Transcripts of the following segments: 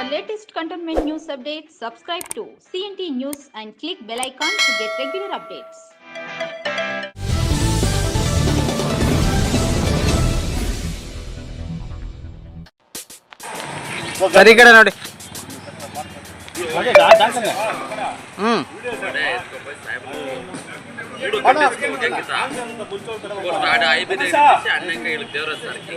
the latest cantonment news updates, subscribe to CNT News and click bell icon to get regular updates. ಸರಿ ಕಡೆ ನೋಡಿ ಹ್ಮ್ ಐದನೇ ಅಣ್ಣಂಗ ದೇವ್ರ ಸರ್ಕಿ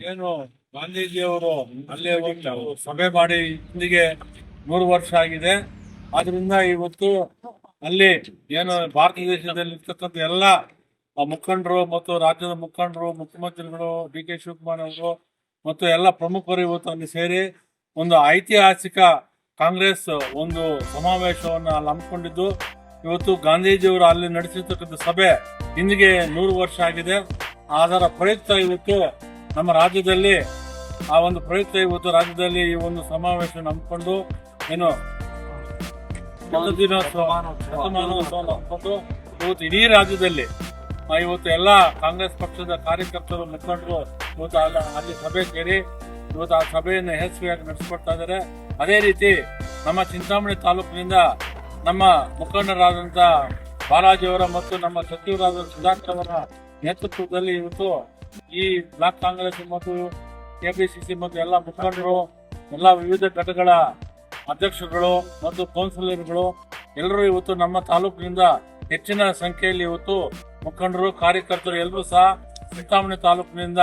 ಏನು ಗಾಂಧೀಜಿಯವರು ಅಲ್ಲೇ ಒಂದು ಸಭೆ ಮಾಡಿ ಇಂದಿಗೆ ನೂರು ವರ್ಷ ಆಗಿದೆ. ಆದ್ರಿಂದ ಇವತ್ತು ಅಲ್ಲಿ ಏನು ಭಾರತ ದೇಶದಲ್ಲಿ ಇರ್ತಕ್ಕಂಥ ಎಲ್ಲ ಮುಖಂಡರು ಮತ್ತು ರಾಜ್ಯದ ಮುಖಂಡರು, ಮುಖ್ಯಮಂತ್ರಿಗಳು, ಡಿ ಕೆ ಶಿವಕುಮಾರ್ ಅವರು ಮತ್ತು ಎಲ್ಲ ಪ್ರಮುಖರು ಇವತ್ತು ಅಲ್ಲಿ ಸೇರಿ ಒಂದು ಐತಿಹಾಸಿಕ ಕಾಂಗ್ರೆಸ್ ಒಂದು ಸಮಾವೇಶವನ್ನು ಅಲ್ಲಿ ಹಮ್ಮಿಕೊಂಡಿದ್ದು. ಇವತ್ತು ಗಾಂಧೀಜಿಯವರು ಅಲ್ಲಿ ನಡೆಸಿರ್ತಕ್ಕಂಥ ಸಭೆ ಇಂದಿಗೆ ನೂರು ವರ್ಷ ಆಗಿದೆ. ಅದರ ಪ್ರಯುಕ್ತ ಇವತ್ತು ನಮ್ಮ ರಾಜ್ಯದಲ್ಲಿ ಆ ಒಂದು ಪ್ರಯುಕ್ತ ಇವತ್ತು ರಾಜ್ಯದಲ್ಲಿ ಈ ಒಂದು ಸಮಾವೇಶ ನಂಬಿಕೊಂಡು ಏನು ಇವತ್ತು ಇಡೀ ರಾಜ್ಯದಲ್ಲಿ ಇವತ್ತು ಎಲ್ಲ ಕಾಂಗ್ರೆಸ್ ಪಕ್ಷದ ಕಾರ್ಯಕರ್ತರು ಮುಖಂಡರು ಇವತ್ತು ಅಲ್ಲಿ ಸಭೆ ಸೇರಿ ಇವತ್ತು ಆ ಸಭೆಯನ್ನು ಯಶಸ್ವಿಯಾಗಿ ನಡೆಸಿಕೊಡ್ತಾ ಇದ್ದಾರೆ. ಅದೇ ರೀತಿ ನಮ್ಮ ಚಿಂತಾಮಣಿ ತಾಲೂಕಿನಿಂದ ನಮ್ಮ ಮುಖಂಡರಾದಂತ ಬಾಲಾಜಿಯವರ ಮತ್ತು ನಮ್ಮ ಸಚಿವರಾದ ಸುಧಾಕರ್ ಅವರ ನೇತೃತ್ವದಲ್ಲಿ ಇವತ್ತು ಈ ಬ್ಲಾಕ್ ಕಾಂಗ್ರೆಸ್ ಮತ್ತು ಕೆಪಿಸಿಸಿ ಮತ್ತು ಎಲ್ಲ ಮುಖಂಡರು, ಎಲ್ಲ ವಿವಿಧ ಘಟಕಗಳ ಅಧ್ಯಕ್ಷರುಗಳು ಮತ್ತು ಕೌನ್ಸಿಲರ್ಗಳು, ಎಲ್ಲರೂ ಇವತ್ತು ನಮ್ಮ ತಾಲೂಕಿನಿಂದ ಹೆಚ್ಚಿನ ಸಂಖ್ಯೆಯಲ್ಲಿ ಇವತ್ತು ಮುಖಂಡರು, ಕಾರ್ಯಕರ್ತರು ಎಲ್ಲರೂ ಸಹ ಚಿಂತಾಮಣಿ ತಾಲೂಕಿನಿಂದ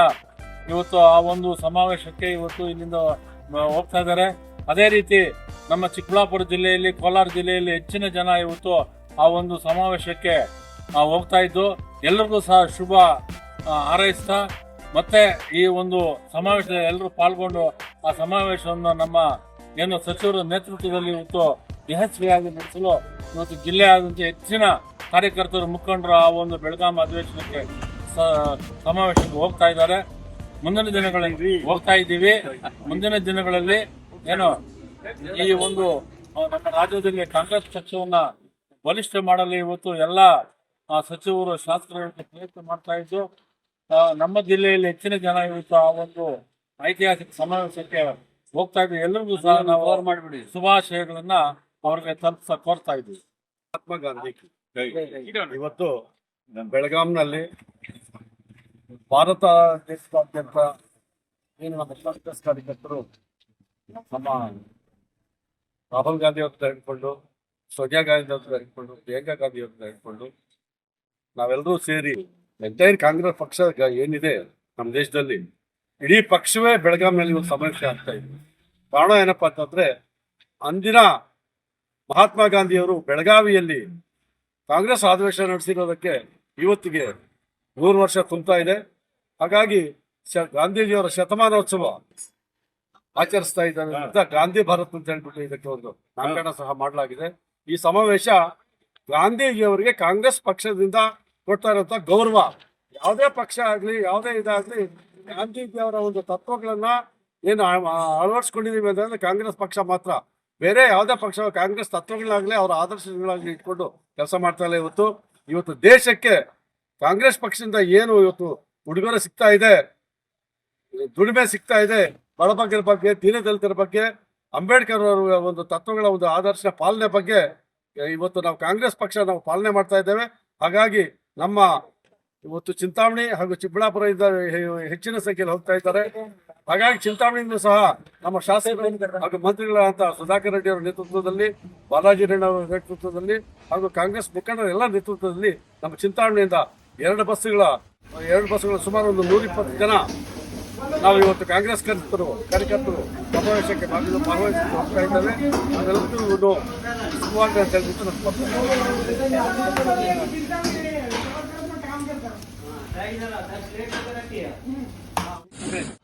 ಇವತ್ತು ಆ ಒಂದು ಸಮಾವೇಶಕ್ಕೆ ಇವತ್ತು ಇಲ್ಲಿಂದ ಹೋಗ್ತಾ ಇದ್ದಾರೆ. ಅದೇ ರೀತಿ ನಮ್ಮ ಚಿಕ್ಕಬಳ್ಳಾಪುರ ಜಿಲ್ಲೆಯಲ್ಲಿ, ಕೋಲಾರ ಜಿಲ್ಲೆಯಲ್ಲಿ ಹೆಚ್ಚಿನ ಜನ ಇವತ್ತು ಆ ಒಂದು ಸಮಾವೇಶಕ್ಕೆ ಹೋಗ್ತಾ ಇದ್ದು ಎಲ್ಲರಿಗೂ ಸಹ ಶುಭ ಹಾರೈಸ್ತಾ ಮತ್ತೆ ಈ ಒಂದು ಸಮಾವೇಶದಲ್ಲಿ ಎಲ್ಲರೂ ಪಾಲ್ಗೊಂಡು ಆ ಸಮಾವೇಶವನ್ನು ನಮ್ಮ ಏನು ಸಚಿವರ ನೇತೃತ್ವದಲ್ಲಿ ಇವತ್ತು ಯಶಸ್ವಿಯಾಗಿ ನಡೆಸಲು ಇವತ್ತು ಜಿಲ್ಲೆಯಾದಂಥ ಹೆಚ್ಚಿನ ಕಾರ್ಯಕರ್ತರು ಮುಖಂಡರು ಆ ಒಂದು ಬೆಳಗಾಂ ಅಧಿವೇಶನಕ್ಕೆ ಸಮಾವೇಶಕ್ಕೆ ಹೋಗ್ತಾ ಇದ್ದಾರೆ. ಮುಂದಿನ ದಿನಗಳಲ್ಲಿ ಹೋಗ್ತಾ ಇದ್ದೀವಿ. ಮುಂದಿನ ದಿನಗಳಲ್ಲಿ ಏನು ಈ ಒಂದು ನಮ್ಮ ರಾಜ್ಯದಲ್ಲಿ ಕಾಂಗ್ರೆಸ್ ಪಕ್ಷವನ್ನ ಬಲಿಷ್ಠ ಮಾಡಲು ಇವತ್ತು ಎಲ್ಲ ಸಚಿವರು ಶಾಸಕರು ಪ್ರಯತ್ನ ಮಾಡ್ತಾ ಇದ್ದು ನಮ್ಮ ಜಿಲ್ಲೆಯಲ್ಲಿ ಹೆಚ್ಚಿನ ಜನ ಇವತ್ತು ಆ ಒಂದು ಐತಿಹಾಸಿಕ ಸಮಾವೇಶಕ್ಕೆ ಹೋಗ್ತಾ ಇದ್ವಿ. ಎಲ್ಲರಿಗೂ ಸಹ ನಾವು ಮಾಡಿಬಿಡಿ. ಶುಭಾಶಯಗಳನ್ನ ಅವ್ರಿಗೆ ತಲುಪಿಸ ಕೋರ್ತಾ ಇದ್ವಿ. ಮಹಾತ್ಮ ಗಾಂಧಿ. ಇವತ್ತು ಬೆಳಗಾಂನಲ್ಲಿ ಭಾರತ ದೇಶದಾದ್ಯಂತ ಏನು ನಮ್ಮ ಕಾಂಗ್ರೆಸ್ ಕಾರ್ಯಕರ್ತರು ನಮ್ಮ ರಾಹುಲ್ ಗಾಂಧಿ ಅವ್ರನ್ನ ಹಿಡ್ಕೊಂಡು ಸೋನಿಯಾ ಗಾಂಧಿ ಅವ್ರನ್ನ ಹಿಡ್ಕೊಂಡು ಪ್ರಿಯಾಂಕಾ ಗಾಂಧಿ ಅವ್ರನ್ನ ಹಿಡ್ಕೊಂಡು ನಾವೆಲ್ಲರೂ ಸೇರಿ ಎಂಟೈರ್ ಕಾಂಗ್ರೆಸ್ ಪಕ್ಷ ಏನಿದೆ ನಮ್ಮ ದೇಶದಲ್ಲಿ? ಇಡೀ ಪಕ್ಷವೇ ಬೆಳಗಾವಿನಲ್ಲಿ ಒಂದು ಸಮಸ್ಯೆ ಆಗ್ತಾ ಇದೆ ಕಾರಣ ಏನಪ್ಪಾ ಅಂತಂದ್ರೆ, ಅಂದಿನ ಮಹಾತ್ಮ ಗಾಂಧಿಯವರು ಬೆಳಗಾವಿಯಲ್ಲಿ ಕಾಂಗ್ರೆಸ್ ಅಧಿವೇಶನ ನಡೆಸಿರೋದಕ್ಕೆ ಇವತ್ತಿಗೆ ನೂರು ವರ್ಷ ಕುಂತಾ ಇದೆ. ಹಾಗಾಗಿ ಗಾಂಧೀಜಿಯವರ ಶತಮಾನೋತ್ಸವ ಆಚರಿಸ್ತಾ ಇದ್ದಾರೆ ಅಂತ ಗಾಂಧಿ ಭಾರತ್ ಅಂತ ಹೇಳ್ಬಿಟ್ಟು ಇದಕ್ಕೆ ಒಂದು ನಾಮಕರಣ ಸಹ ಮಾಡಲಾಗಿದೆ. ಈ ಸಮಾವೇಶ ಗಾಂಧೀಜಿಯವರಿಗೆ ಕಾಂಗ್ರೆಸ್ ಪಕ್ಷದಿಂದ ಕೊಡ್ತಾ ಇರುವಂತ ಗೌರವ. ಯಾವುದೇ ಪಕ್ಷ ಆಗ್ಲಿ, ಯಾವುದೇ ಇದಾಗ್ಲಿ ಗಾಂಧೀಜಿಯವರ ಒಂದು ತತ್ವಗಳನ್ನ ಏನು ಅಳವಡಿಸ್ಕೊಂಡಿದ್ದೀವಿ ಅಂತಂದ್ರೆ ಕಾಂಗ್ರೆಸ್ ಪಕ್ಷ ಮಾತ್ರ. ಬೇರೆ ಯಾವುದೇ ಪಕ್ಷ, ಕಾಂಗ್ರೆಸ್ ತತ್ವಗಳಾಗ್ಲಿ, ಅವರ ಆದರ್ಶಗಳಾಗ್ಲಿ ಇಟ್ಕೊಂಡು ಕೆಲಸ ಮಾಡ್ತಾ ಇಲ್ಲ ಇವತ್ತು. ಇವತ್ತು ದೇಶಕ್ಕೆ ಕಾಂಗ್ರೆಸ್ ಪಕ್ಷದಿಂದ ಏನು ಇವತ್ತು ಉಡುಗೊರೆ ಸಿಗ್ತಾ ಇದೆ, ದುಡಿಮೆ ಸಿಗ್ತಾ ಇದೆ ಬಡಬಗ್ಗರ ಬಗ್ಗೆ, ದೀನದಲಿತರ ಬಗ್ಗೆ, ಅಂಬೇಡ್ಕರ್ ಅವರ ಒಂದು ತತ್ವಗಳ ಒಂದು ಆದರ್ಶ ಪಾಲನೆ ಬಗ್ಗೆ ಇವತ್ತು ನಾವು ಕಾಂಗ್ರೆಸ್ ಪಕ್ಷ ನಾವು ಪಾಲನೆ ಮಾಡ್ತಾ ಇದ್ದೇವೆ. ಹಾಗಾಗಿ ನಮ್ಮ ಇವತ್ತು ಚಿಂತಾಮಣಿ ಹಾಗೂ ಚಿಕ್ಕಬಳ್ಳಾಪುರದಿಂದ ಹೆ- ಹೆಚ್ಚಿನ ಸಂಖ್ಯೆಯಲ್ಲಿ ಹೋಗ್ತಾ ಇದ್ದಾರೆ. ಹಾಗಾಗಿ ಚಿಂತಾಮಣಿಯಿಂದ ಸಹ ನಮ್ಮ ಶಾಸಕರು ಹಾಗೂ ಮಂತ್ರಿಗಳಾದಂತಹ ಸುಧಾಕರ್ ರೆಡ್ಡಿ ಅವರ ನೇತೃತ್ವದಲ್ಲಿ, ಬಾಲಾಜಿ ರೆಡ್ಡಿ ಅವರ ನೇತೃತ್ವದಲ್ಲಿ ಹಾಗೂ ಕಾಂಗ್ರೆಸ್ ಮುಖಂಡರ ಎಲ್ಲ ನೇತೃತ್ವದಲ್ಲಿ ನಮ್ಮ ಚಿಂತಾಮಣಿಯಿಂದ ಎರಡು ಬಸ್ಸುಗಳ, ಎರಡು ಬಸ್ಗಳ ಸುಮಾರು ಒಂದು ನೂರ ಇಪ್ಪತ್ತು ಜನ ನಾವು ಇವತ್ತು ಕಾಂಗ್ರೆಸ್ ಕಾರ್ಯಕರ್ತರು ಕಾರ್ಯಕರ್ತರು ಸಮಾವೇಶಕ್ಕೆ ಭಾಗವ ಭಾಗವಹಿಸಿ ಹೋಗ್ತಾ ಇದ್ದಾರೆ ಅದೆಲ್ಲರೂ ಸುಮಾರು ಅಂತ ट्राई करा सर प्लेट पे रखिए